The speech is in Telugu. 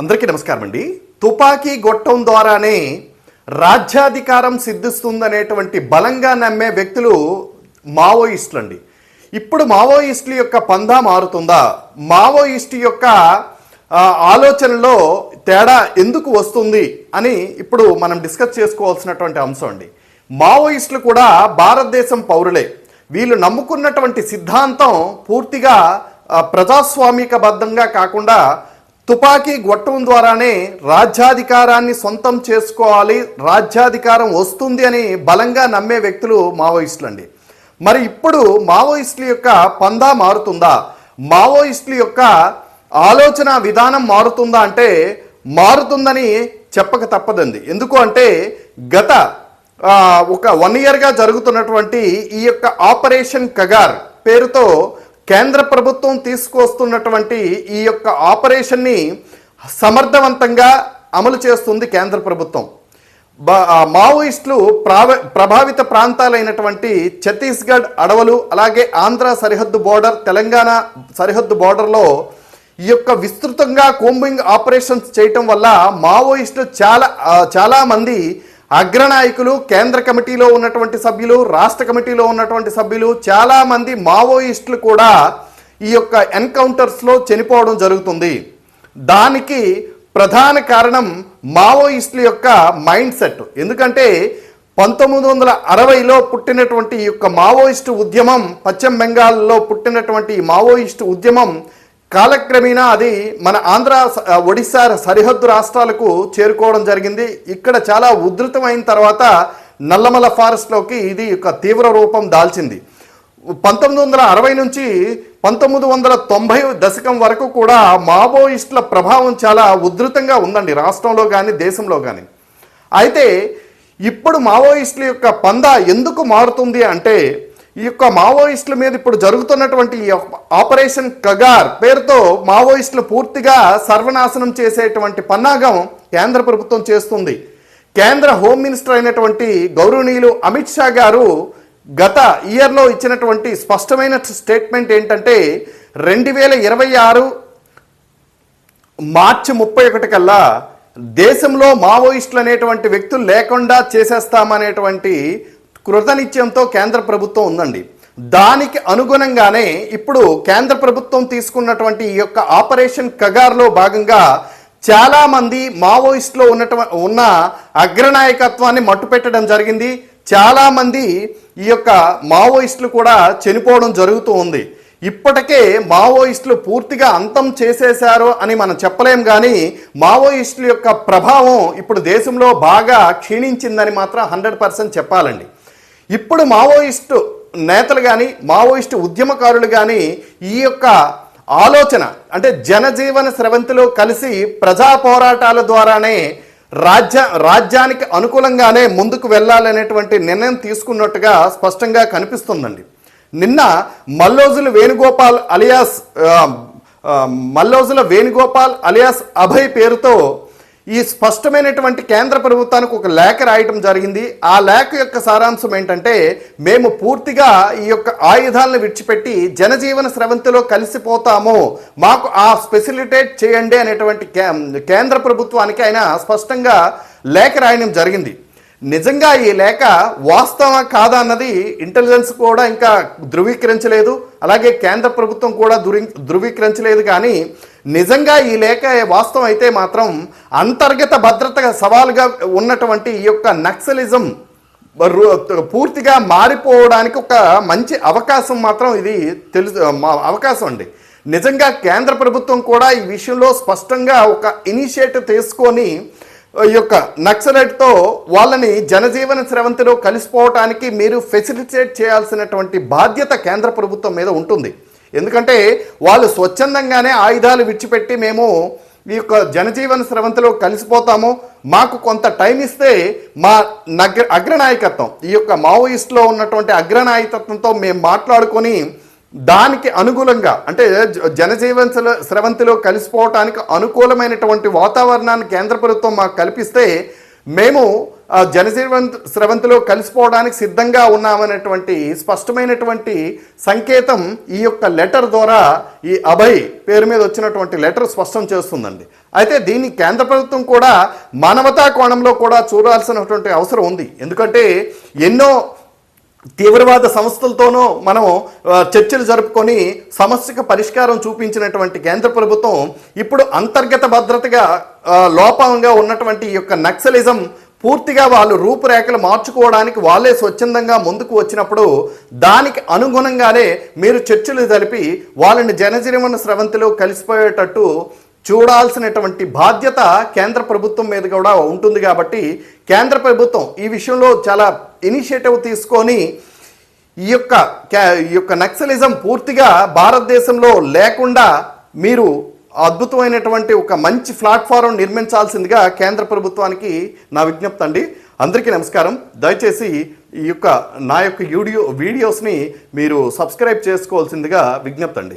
అందరికీ నమస్కారం అండి. తుపాకీ గొట్టం ద్వారానే రాజ్యాధికారం సిద్ధిస్తుందనేటువంటి బలంగా నమ్మే వ్యక్తులు మావోయిస్టులు అండి ఇప్పుడు మావోయిస్టుల యొక్క పందా మారుతుందా? మావోయిస్టు యొక్క ఆలోచనలో తేడా ఎందుకు వస్తుంది అని ఇప్పుడు మనం డిస్కస్ చేసుకోవాల్సినటువంటి అంశం అండి. మావోయిస్టులు కూడా భారతదేశం పౌరులే. వీళ్ళు నమ్ముకున్నటువంటి సిద్ధాంతం పూర్తిగా ప్రజాస్వామికబద్ధంగా కాకుండా తుపాకీ గొట్టం ద్వారానే రాజ్యాధికారాన్ని సొంతం చేసుకోవాలి రాజ్యాధికారం వస్తుంది అని బలంగా నమ్మే వ్యక్తులు మావోయిస్టులు అండి మరి ఇప్పుడు మావోయిస్టుల యొక్క పందా మారుతుందా? మావోయిస్టుల యొక్క ఆలోచన విధానం మారుతుందా అంటే మారుతుందని చెప్పక తప్పదండి. ఎందుకు అంటే గత ఒక వన్ ఇయర్గా జరుగుతున్నటువంటి ఈ యొక్క ఆపరేషన్ కగార్ పేరుతో కేంద్ర ప్రభుత్వం తీసుకువస్తున్నటువంటి ఈ యొక్క ఆపరేషన్ని సమర్థవంతంగా అమలు చేస్తుంది కేంద్ర ప్రభుత్వం. బా- మావోయిస్టులు ప్రావ ప్రభావిత ప్రాంతాలైనటువంటి ఛత్తీస్గఢ్ అడవులు అలాగే ఆంధ్ర సరిహద్దు బోర్డర్ తెలంగాణ సరిహద్దు బోర్డర్లో ఈ యొక్క విస్తృతంగా కోంబింగ్ ఆపరేషన్స్ చేయటం వల్ల మావోయిస్టులు చాలా చాలామంది అగ్రనాయకులు కేంద్ర కమిటీలో ఉన్నటువంటి సభ్యులు రాష్ట్ర కమిటీలో ఉన్నటువంటి సభ్యులు చాలామంది మావోయిస్టులు కూడా ఈ యొక్క ఎన్కౌంటర్స్లో చనిపోవడం జరుగుతుంది. దానికి ప్రధాన కారణం మావోయిస్టుల యొక్క మైండ్ సెట్. ఎందుకంటే పంతొమ్మిది వందల అరవైలో పుట్టినటువంటి ఈ యొక్క మావోయిస్టు ఉద్యమం పశ్చిమ బెంగాల్లో పుట్టినటువంటి ఈ మావోయిస్టు ఉద్యమం కాలక్రమేణా అది మన ఆంధ్ర ఒడిశా సరిహద్దు రాష్ట్రాలకు చేరుకోవడం జరిగింది. ఇక్కడ చాలా ఉధృతమైన తర్వాత నల్లమల ఫారెస్ట్లోకి ఇది ఒక తీవ్ర రూపం దాల్చింది. పంతొమ్మిది వందల అరవై నుంచి పంతొమ్మిది వందల తొంభై దశకం వరకు కూడా మావోయిస్టుల ప్రభావం చాలా ఉధృతంగా ఉందండి రాష్ట్రంలో కానీ దేశంలో కానీ అయితే ఇప్పుడు మావోయిస్టుల యొక్క పందా ఎందుకు మారుతుంది అంటే ఈ యొక్క మావోయిస్టుల మీద ఇప్పుడు జరుగుతున్నటువంటి ఈ ఆపరేషన్ కగార్ పేరుతో మావోయిస్టులు పూర్తిగా సర్వనాశనం చేసేటువంటి పన్నాగం కేంద్ర ప్రభుత్వం చేస్తుంది. కేంద్ర హోమ్ మినిస్టర్ అయినటువంటి గౌరవనీయులు అమిత్ షా గారు గత ఇయర్లో ఇచ్చినటువంటి స్పష్టమైన స్టేట్మెంట్ ఏంటంటే రెండు వేల ఇరవై ఆరు మార్చి ముప్పై ఒకటి కల్లా దేశంలో మావోయిస్టులు అనేటువంటి వ్యక్తులు లేకుండా చేసేస్తామనేటువంటి కృతనిత్యంతో కేంద్ర ప్రభుత్వం ఉందండి. దానికి అనుగుణంగానే ఇప్పుడు కేంద్ర ప్రభుత్వం తీసుకున్నటువంటి ఈ యొక్క ఆపరేషన్ కగార్లో భాగంగా చాలామంది మావోయిస్టులో ఉన్నటువంటి ఉన్న అగ్రనాయకత్వాన్ని మట్టుపెట్టడం జరిగింది. చాలామంది ఈ యొక్క మావోయిస్టులు కూడా చనిపోవడం జరుగుతూ ఉంది. ఇప్పటికే మావోయిస్టులు పూర్తిగా అంతం చేసేశారు అని మనం చెప్పలేం కానీ మావోయిస్టుల యొక్క ప్రభావం ఇప్పుడు దేశంలో బాగా క్షీణించిందని మాత్రం హండ్రెడ్ పర్సెంట్ చెప్పాలండి. ఇప్పుడు మావోయిస్టు నేతలు కానీ మావోయిస్టు ఉద్యమకారులు కానీ ఈ యొక్క ఆలోచన అంటే జనజీవన స్రవంతిలో కలిసి ప్రజా పోరాటాల ద్వారానే రాజ్య రాజ్యానికి అనుకూలంగానే ముందుకు వెళ్ళాలనేటువంటి నిర్ణయం తీసుకున్నట్టుగా స్పష్టంగా కనిపిస్తుందండి. నిన్న మల్లోజుల వేణుగోపాల్ అలియాస్ మల్లోజుల వేణుగోపాల్ అలియాస్ అభయ్ పేరుతో ఈ స్పష్టమైనటువంటి కేంద్ర ప్రభుత్వానికి ఒక లేఖ రాయటం జరిగింది. ఆ లేఖ యొక్క సారాంశం ఏంటంటే మేము పూర్తిగా ఈ యొక్క ఆయుధాలను విడిచిపెట్టి జనజీవన స్రవంతిలో కలిసిపోతాము. మాకు ఆ స్పెసిలిటేట్ చేయండి అనేటువంటి కే- కేంద్ర ప్రభుత్వానికి ఆయన స్పష్టంగా లేఖ రాయడం జరిగింది. నిజంగా ఈ లేఖ వాస్తవా కాదా అన్నది ఇంటెలిజెన్స్ కూడా ఇంకా ధృవీకరించలేదు. అలాగే కేంద్ర ప్రభుత్వం కూడా ధృవీకరించలేదు కానీ నిజంగా ఈ లేఖ వాస్తవం అయితే మాత్రం అంతర్గత భద్రత సవాలుగా ఉన్నటువంటి ఈ యొక్క నక్సలిజం పూర్తిగా మారిపోవడానికి ఒక మంచి అవకాశం మాత్రం ఇది తెలుసు అవకాశం అండి. నిజంగా కేంద్ర ప్రభుత్వం కూడా ఈ విషయంలో స్పష్టంగా ఒక ఇనిషియేటివ్ తీసుకొని ఈ యొక్క నక్సలైట్తో వాళ్ళని జనజీవన స్రవంతిలో కలిసిపోవటానికి మీరు ఫెసిలిటేట్ చేయాల్సినటువంటి బాధ్యత కేంద్ర ప్రభుత్వం మీద ఉంటుంది. ఎందుకంటే వాళ్ళు స్వచ్ఛందంగానే ఆయుధాలు విడిచిపెట్టి మేము ఈ యొక్క జనజీవన స్రవంతిలో కలిసిపోతాము. మాకు కొంత టైం ఇస్తే మా నగ్ర అగ్రనాయకత్వం ఈ యొక్క మావోయిస్ట్లో ఉన్నటువంటి అగ్రనాయకత్వంతో మేము మాట్లాడుకొని దానికి అనుకూలంగా అంటే జ- జనజీవన స్రవంతిలో కలిసిపోవటానికి అనుకూలమైనటువంటి వాతావరణాన్ని కేంద్ర ప్రభుత్వం మాకు కల్పిస్తే మేము ఆ, జనజీవంత్ స్రవంతిలో కలిసిపోవడానికి సిద్ధంగా ఉన్నామనేటువంటి స్పష్టమైనటువంటి సంకేతం ఈ యొక్క లెటర్ ద్వారా ఈ అభయ్ పేరు మీద వచ్చినటువంటి లెటర్ స్పష్టం చేస్తుందండి. అయితే దీన్ని కేంద్ర ప్రభుత్వం కూడా మానవతా కోణంలో కూడా చూడాల్సినటువంటి అవసరం ఉంది. ఎందుకంటే ఎన్నో తీవ్రవాద సంస్థలతోనూ మనం చర్చలు జరుపుకొని సమస్యకు పరిష్కారం చూపించినటువంటి కేంద్ర ప్రభుత్వం ఇప్పుడు అంతర్గత భద్రతగా లోపంగా ఉన్నటువంటి ఈ యొక్క నక్సలిజం పూర్తిగా వాళ్ళు రూపురేఖలు మార్చుకోవడానికి వాళ్ళే స్వచ్ఛందంగా ముందుకు వచ్చినప్పుడు దానికి అనుగుణంగానే మీరు చర్చలు జరిపి వాళ్ళని జనజీవన స్రవంతిలో కలిసిపోయేటట్టు చూడాల్సినటువంటి బాధ్యత కేంద్ర ప్రభుత్వం మీద కూడా ఉంటుంది కాబట్టి కేంద్ర ప్రభుత్వం ఈ విషయంలో చాలా ఇనిషియేటివ్ తీసుకొని ఈ యొక్క క్యా- ఈ యొక్క నక్సలిజం పూర్తిగా భారతదేశంలో లేకుండా మీరు అద్భుతమైనటువంటి ఒక మంచి ప్లాట్ఫారం నిర్మించాల్సిందిగా కేంద్ర ప్రభుత్వానికి నా విజ్ఞప్తి అండి. అందరికీ నమస్కారం. దయచేసి ఈ యొక్క నా యొక్క వీడియో వీడియోస్ని మీరు సబ్స్క్రైబ్ చేసుకోవాల్సిందిగా విజ్ఞప్తి అండి.